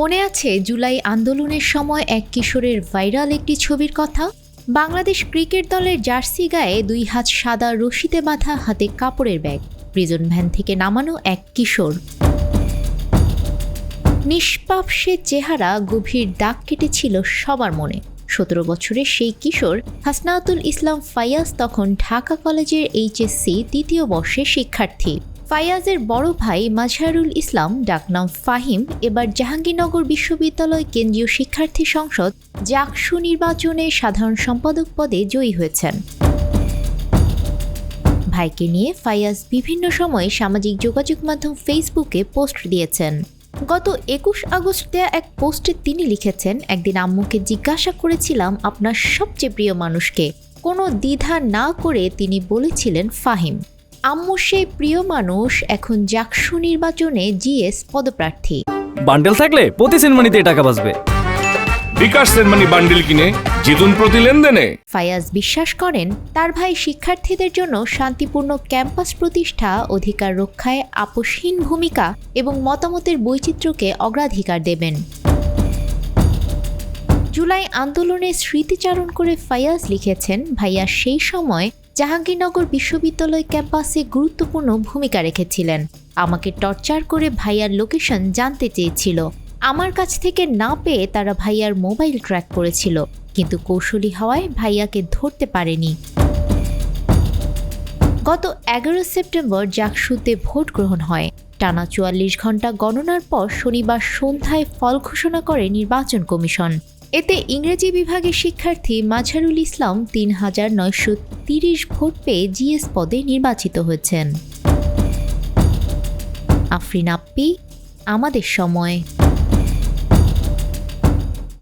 মনে আছে জুলাই আন্দোলনের সময় এক কিশোরের ভাইরাল একটি ছবির কথা? বাংলাদেশ ক্রিকেট দলের জার্সি গায়ে দুই হাত সাদা রশিতে বাঁধা হাতে কাপড়ের ব্যাগ, প্রিজন ভ্যান থেকে নামানো এক কিশোর। নিষ্পাপ সে চেহারা গভীর দাগ কেটেছিল সবার মনে। সতেরো বছরের সেই কিশোর হাসনাতুল ইসলাম ফাইয়াজ তখন ঢাকা কলেজের এইচএসসি তৃতীয় বর্ষের শিক্ষার্থী। ফাইয়াজের বড় ভাই মাজহারুল ইসলাম, ডাকনাম ফাহিম, এবার জাহাঙ্গীরনগর বিশ্ববিদ্যালয় কেন্দ্রীয় শিক্ষার্থী সংসদ জাকসু নির্বাচনে সাধারণ সম্পাদক পদে জয়ী হয়েছেন। ভাইকে নিয়ে ফাইয়াজ বিভিন্ন সময়ে সামাজিক যোগাযোগ মাধ্যম ফেসবুকে পোস্ট দিয়েছেন। গত একুশ আগস্ট দেয়া এক পোস্টে তিনি লিখেছেন, একদিন আম্মুকে জিজ্ঞাসা করেছিলাম আপনার সবচেয়ে প্রিয় মানুষকে। কোনো দ্বিধা না করে তিনি বলেছিলেন ফাহিম। আম্মু সেই প্রিয় মানুষ এখন জাকসু নির্বাচনে জিএস পদপ্রার্থী। বান্ডেল থাকলে প্রতি সেনমানিতে টাকা বাঁচবে। বিকাশ সেনমানি বান্ডিল কিনে জিতুন প্রতি লেনদেনে। ফায়াজ বিশ্বাস করেন তার ভাই শিক্ষার্থীদের জন্য শান্তিপূর্ণ ক্যাম্পাস প্রতিষ্ঠা অধিকার রক্ষায় আপোষহীন ভূমিকা এবং মতামতের বৈচিত্র্যকে অগ্রাধিকার দেবেন। জুলাই আন্দোলনের স্মৃতিচারণ করে ফায়াজ লিখেছেন ভাইয়া সেই সময় জাহাঙ্গীরনগর বিশ্ববিদ্যালয় ক্যাম্পাসে গুরুত্বপূর্ণ ভূমিকা রেখেছিলেন। আমাকে টর্চার করে ভাইয়ার লোকেশন জানতে চেয়েছিল। আমার কাছ থেকে না পেয়ে তারা ভাইয়ার মোবাইল ট্র্যাক করেছিল, কিন্তু কৌশলী হওয়ায় ভাইয়াকে ধরতে পারেনি। গত এগারো সেপ্টেম্বর জাকসুতে ভোট গ্রহণ হয়। টানা চুয়াল্লিশ ঘণ্টা গণনার পর শনিবার সন্ধ্যায় ফল ঘোষণা করে নির্বাচন কমিশন। এতে ইংরেজি বিভাগের শিক্ষার্থী মাঝারুল ইসলাম তিন হাজার নয়শো তিরিশ ভোট পেয়ে জিএস পদে নির্বাচিত হয়েছেন। আফরিন আপ্পি আমাদের সময়।